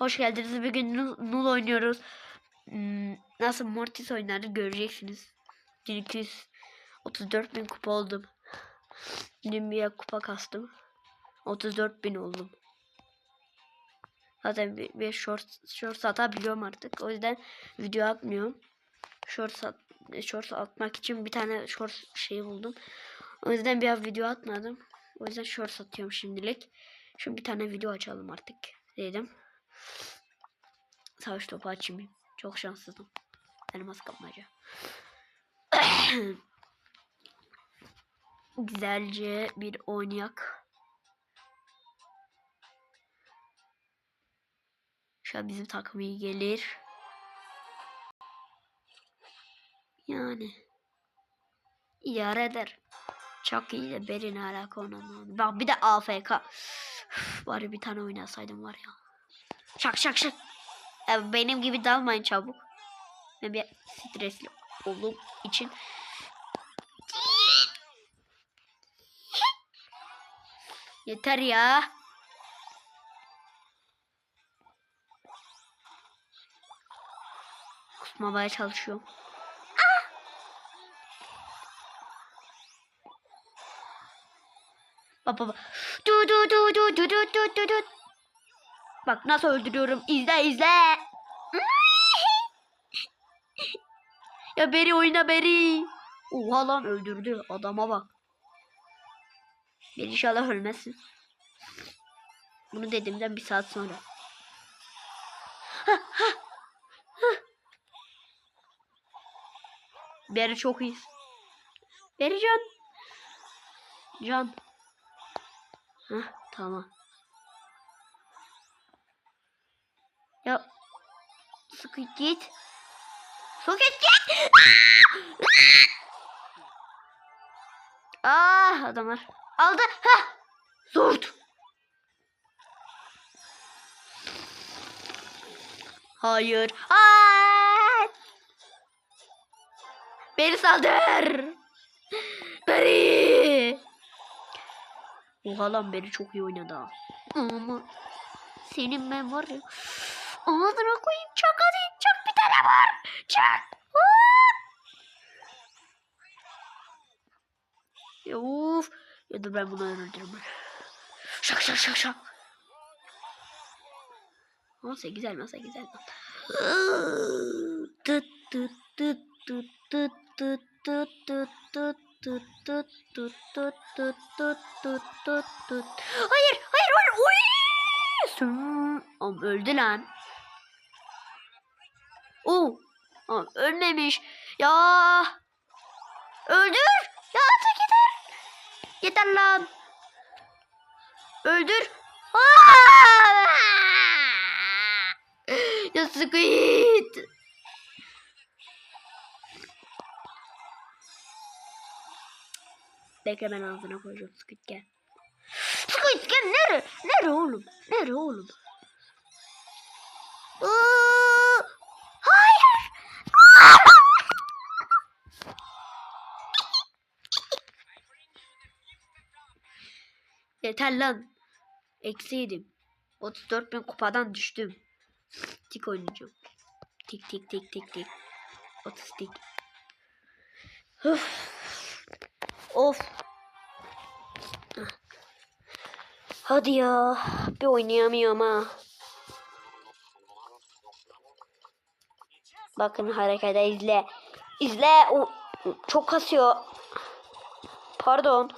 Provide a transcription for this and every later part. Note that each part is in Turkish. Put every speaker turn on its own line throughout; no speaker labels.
Hoş geldiniz. Bugün Nul, Nul oynuyoruz. Hmm, nasıl Mortis oynar göreceksiniz. 1234 bin kupa oldum. Dün bir kupa kastım. 34 bin oldum. Zaten bir, bir short, short atabiliyorum artık. O yüzden video atmıyorum. Short, at, short atmak için bir tane short şey buldum. O yüzden bir video atmadım. O yüzden short atıyorum şimdilik. Şimdi bir tane video açalım artık dedim. Savaş topu açayım. Çok şanssızım. Elmas kapmaca. Güzelce bir oynayak. Şu an bizim takım iyi gelir. Yani. idare eder. Çok iyi de Berin alaka oynamam. Bak bir de AFK. Bari bir tane oynasaydım var ya. Şak şak şak. Benim gibi dalmayın çabuk. Ben bir stresli olduğum için. Yeter ya. Kusmamaya çalışıyorum. Bak bak bak. Du du du du du du du du du. Bak nasıl öldürüyorum. İzle izle. ya beri oyna beri. Oha lan öldürdü. Adama bak. Bir inşallah ölmezsin. Bunu dediğimden bir saat sonra. Beri çok iyi. Beri can. Can. Heh, tamam. Ya sıkı git. Soket git. ah adamlar. Aldı. Ha. Zort. Hayır. Aa! Beni saldır. Beni. Oha lan beni çok iyi oynadı. Ama senin ben var ya. Ağzına koyayım çak hadi. Çak bir tane var. Çak. Ya of. Ya da ben bunu öldürürüm. Şak şak şak şak. Ama 8 elma 8 elma. Tıt tıt tıt tıt tıt tıt tıt tıt tıt tut tut tut tut tut tut tut tut tut. Hayır hayır hayır. Uy! Oğlum öldü lan. Oo. Ölmemiş. Ya. Öldür. Ya artık yeter. Yeter lan. Öldür. Aa! Ya Squid. Bekle ben ağzına koyacağım Squid gel. Squid gel nere? Nere oğlum? Nere oğlum? Iıı, Yeter lan. Eksiydim. 34 bin kupadan düştüm. Tik oynayacağım. Tik tik tik tik tik. 30 tik. Üf. Of. Hadi ya. Bir oynayamıyorum ha. Bakın harekete izle. İzle. O, çok kasıyor. Pardon.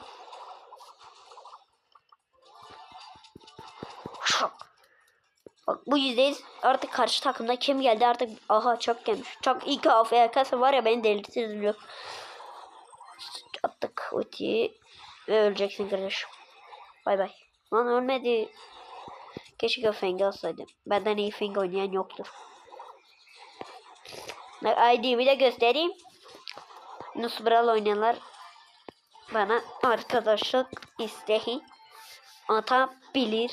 Bak bu yüzdeyiz. Artık karşı takımda kim geldi artık. Aha çok gelmiş. Çok iyi ki AFK'sı var ya beni delirtiyor. Attık ultiyi. Ve öleceksin kardeşim. Bay bay. Lan ölmedi. Keşke Feng alsaydım. Benden iyi Feng oynayan yoktur. ID'mi de göstereyim. Nusbral oynayanlar bana arkadaşlık isteği atabilir.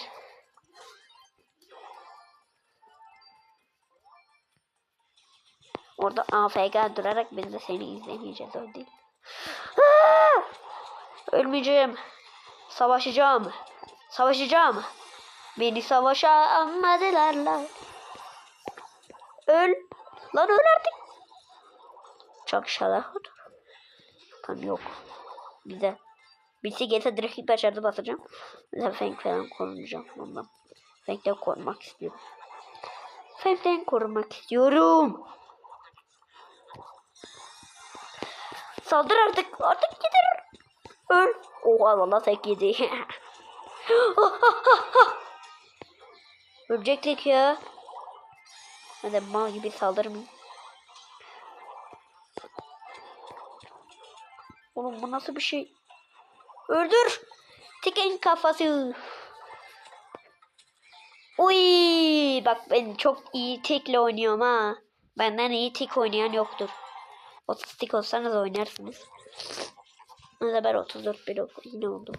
Orada AFK durarak biz de seni izlemeyeceğiz öyle değil. Aa! Ölmeyeceğim. Savaşacağım. Savaşacağım. Beni savaşa anmadılar lan. Öl. Lan öl artık. Çok şalak. Kan yok. Güzel. Bisiklete direkt hiperşarjı basacağım. Mesela Feng falan korunacağım ondan. Feng'den korumak istiyorum. Feng'den korumak istiyorum. Saldır artık. Artık gider. Öl. Oha valla tek yedi. Ölecektik ya. Ben de mal gibi saldırmayayım. Oğlum bu nasıl bir şey? Öldür. Tiken kafası. Uy, bak ben çok iyi tekle oynuyorum ha. Benden iyi tek oynayan yoktur. Otistik olsanız oynarsınız. Ama ben 34 bir ok- yine oldum.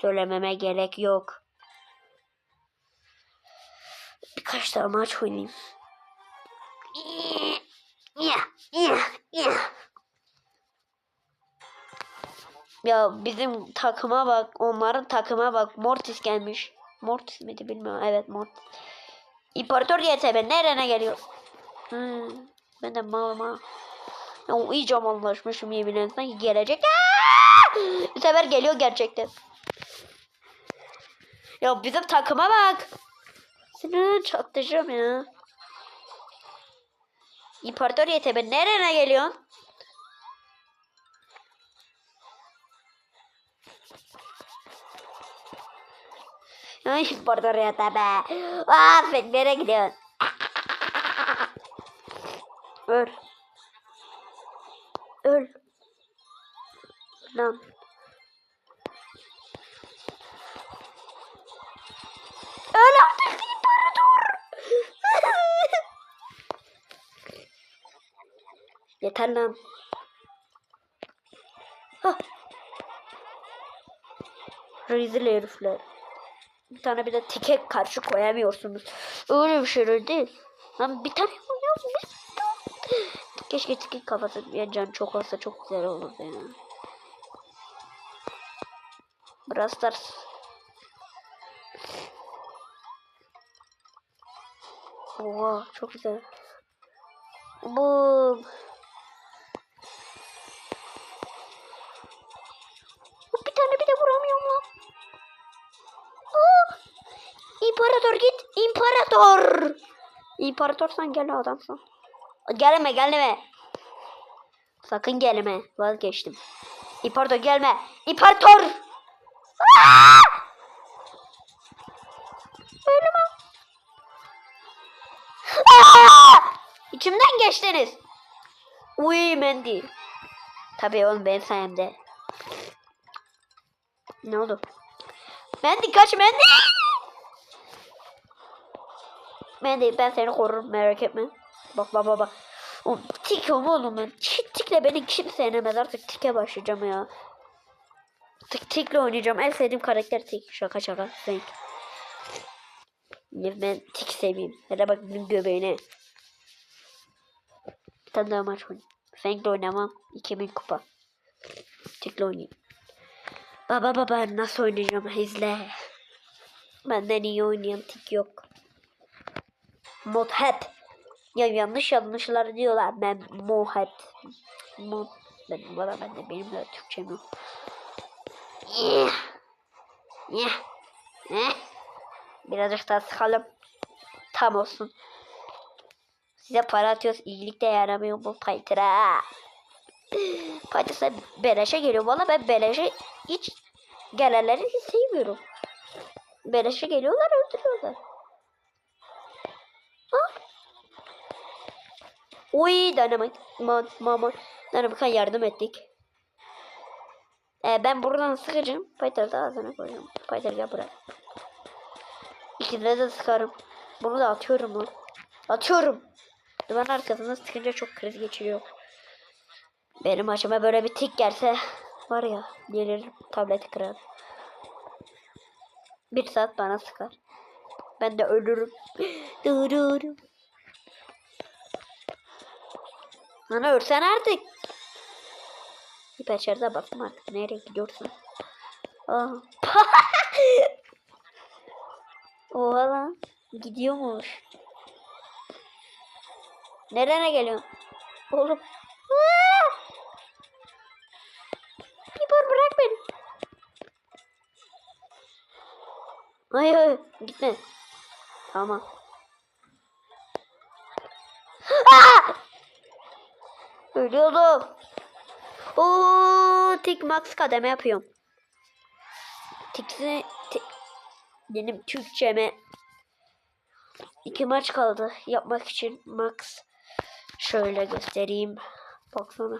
Söylememe gerek yok. Birkaç tane maç oynayayım. Ya bizim takıma bak, onların takıma bak. Mortis gelmiş. Mortis miydi bilmiyorum. Evet Mortis. İmparator YTB nerene geliyor? Hmm, ben de malama. Ya, iyice mallaşmışım yemin ederim. Sanki gelecek. Aa! Bu sefer geliyor gerçekten. Ya bizim takıma bak. Seni çatlayacağım ya. İmparator YTB nerene geliyorsun? Ay İmparator YTB. Aa sen nereye gidiyorsun? Öl. Öl. Lan. Öl artık imparator. Yeter lan. Rezil herifler. Bir tane bir de tike karşı koyamıyorsunuz. Öyle bir şey değil. Lan bir tane. Keşke tike kafası ya can çok olsa çok güzel olurdu ya. Brawl Stars. Oha çok güzel. Boom. Bir tane bir vuramıyorum lan. Oh! İmparator git. İmparator. İmparatorsan gel adamsan. Gelme gelme. Sakın gelme. Vazgeçtim. İmparator gelme. Mi? Aa! İçimden geçtiniz. Uy Mendy. Tabii oğlum benim sayemde. Ne oldu? Mendy kaç Mendy. Mendy ben seni korurum merak etme. Bak bak bak bak. Oğlum, tik ama oğlum ben. Tik, tikle beni kimse yenemez artık tike başlayacağım ya. Tik tikle oynayacağım. En sevdiğim karakter tik. Şaka şaka. Ne ben tik seveyim. Hele bak benim göbeğine. Bir tane daha maç oynayayım. Frank'le oynamam. 2000 kupa. Tikle oynayayım. Baba baba nasıl oynayacağım izle. Benden iyi oynayan tik yok. Mod hep. Ya yanlış yanlışlar diyorlar. Ben mohet. Mod. Ben valla ben de benim de Türkçem yok. Eh. Birazcık daha sıkalım. Tam olsun. Size para atıyoruz. iyilik de yaramıyor bu paytıra. Paytıra beleşe geliyor. Valla ben beleşe hiç gelenleri hiç sevmiyorum. Beleşe geliyorlar öldürüyorlar. Uy dynamite. Man, mama. Dynamite'a yardım ettik. Ee, ben buradan sıkacağım. Python'ı da ağzına koyacağım. Python gel buraya. İkisine de sıkarım. Bunu da atıyorum lan. Atıyorum. Duvarın arkasında sıkınca çok kriz geçiriyor. Benim başıma böyle bir tik gelse var ya gelir tableti kırar. Bir saat bana sıkar. Ben de ölürüm. Dururum. Lan ölsen artık. Hiperşarja bastım artık. Nereye gidiyorsun? Oha lan. Gidiyormuş. Nerene geliyorsun? Oğlum. Piper bırak beni. Hayır hayır gitme. Tamam. Aa! Ölüyordum. Oo, tik max kademe yapıyorum. Tiksi, tik, benim Türkçeme iki maç kaldı yapmak için max. Şöyle göstereyim. Baksana.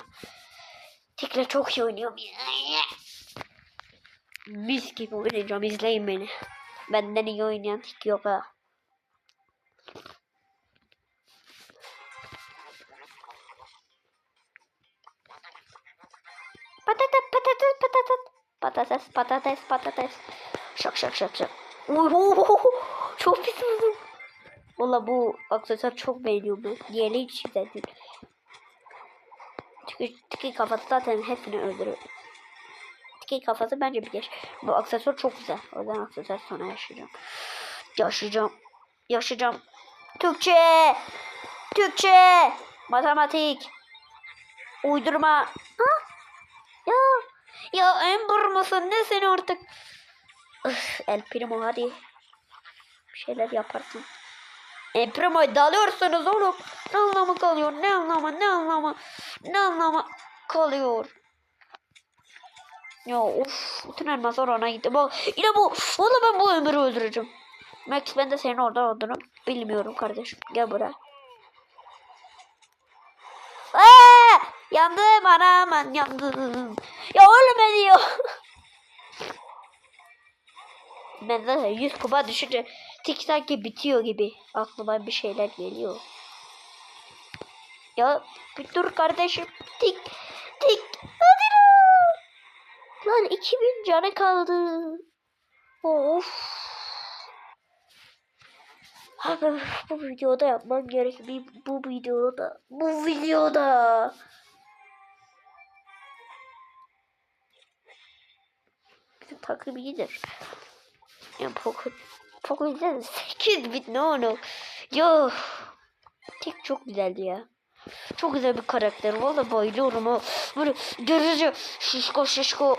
Tikle çok iyi oynuyorum. Mis gibi oynayacağım. izleyin beni. Benden iyi oynayan tik yok ha. Patates. Patates, patates. Şak şak şak şak. Hu. Çok pis vurdum. Valla bu aksesuar çok beğeniyorum ben. Diğeri hiç güzel değil. Çünkü tiki kafası zaten hepsini öldürüyor. Tiki kafası bence bir geç. Bu aksesuar çok güzel. O yüzden aksesuar sonra yaşayacağım. Yaşayacağım. Yaşayacağım. Türkçe. Türkçe. Matematik. Uydurma. Ha? Ya. Amber mısın? Ne sen artık? Üf, El Primo hadi. Bir şeyler yaparsın. El Primo'ya dalıyorsunuz oğlum. Ne anlamı kalıyor? Ne anlamı? Ne anlamı? Ne anlamı kalıyor? Ya of. Bütün elmaslar ona gitti. Bak yine bu. Valla ben bu ömrü öldüreceğim. Max ben de senin orada olduğunu bilmiyorum kardeşim. Gel buraya. Aa! Yandım anam yandım. Ya oğlum ediyor. ben zaten 100 kuba düşünce tik sanki bitiyor gibi. Aklıma bir şeyler geliyor. Ya bir dur kardeşim. Tik tik. Hadi lan. Lan 2000 canı kaldı. Of. Abi bu videoda yapmam gerek. Bu videoda. Bu videoda. Bizim takım iyidir. Ya Poco, Poco yüzden 8 bit ne onu. Yo. Tek çok güzeldi ya. Çok güzel bir karakter. Valla bayılıyorum o. Böyle dırıcı şişko şişko.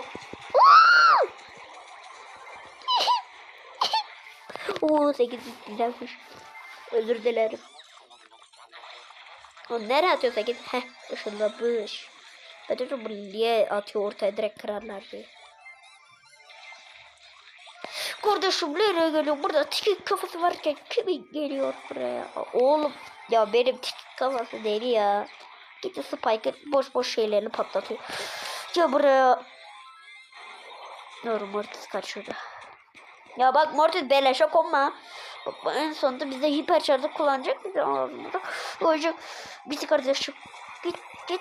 Oo 8 bit güzelmiş. Özür dilerim. O nereye atıyor 8? Heh ışınlamış. Ben de bu niye atıyor ortaya direkt kırarlar diye. Kardeşim nereye geliyor? Burada tiki kafası varken kim geliyor buraya? Oğlum ya benim tiki kafası deli ya. Gitti Spike'ın boş boş şeylerini patlatıyor. Ya buraya. Dur Mortis kaçıyordu. Ya bak Mortis beleşe konma. Bak, en sonunda bize hiper şarjı kullanacak. Bize ağzımıza koyacak. Bizi kardeşim. Git git.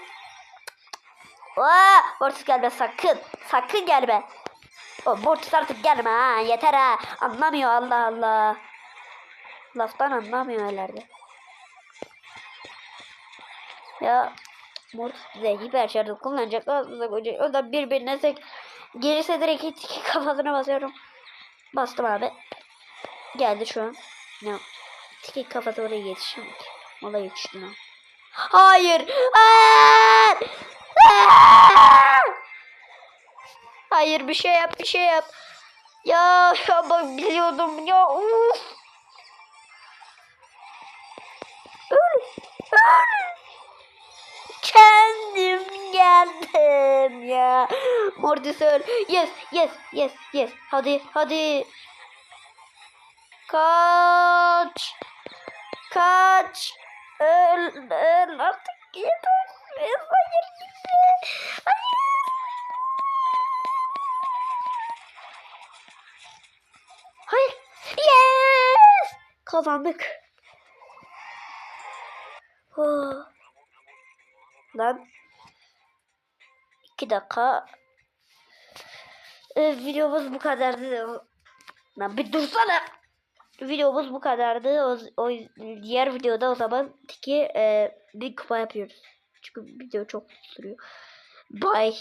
Aa, Mortis gelme sakın. Sakın gelme. Mortis artık gelme ha. Yeter ha. Anlamıyor Allah Allah. Laftan anlamıyor herhalde. Ya Mortis bize hiper şarjı kullanacak. O da birbirine sek. Gelirse direkt hiç kafasına basıyorum. Bastım abi. Geldi şu an. Ya. Tiki kafası oraya ki? Valla yetiştim ha. Hayır. Hayır. Hayır. Hayır bir şey yap bir şey yap. Ya, bak biliyordum ya. Uf. Öl. Öl. Kendim geldim ya. Mortis öl. Yes yes yes yes. Hadi hadi. Kaç. Kaç. Öl, öl artık gitme. Hayır. Hayır. Kazandık. Oh. Lan. İki dakika. Ee, videomuz bu kadardı. Lan bir dursana. Videomuz bu kadardı. O, o diğer videoda o zaman ki e, bir kupa yapıyoruz. Çünkü video çok sürüyor. Bye.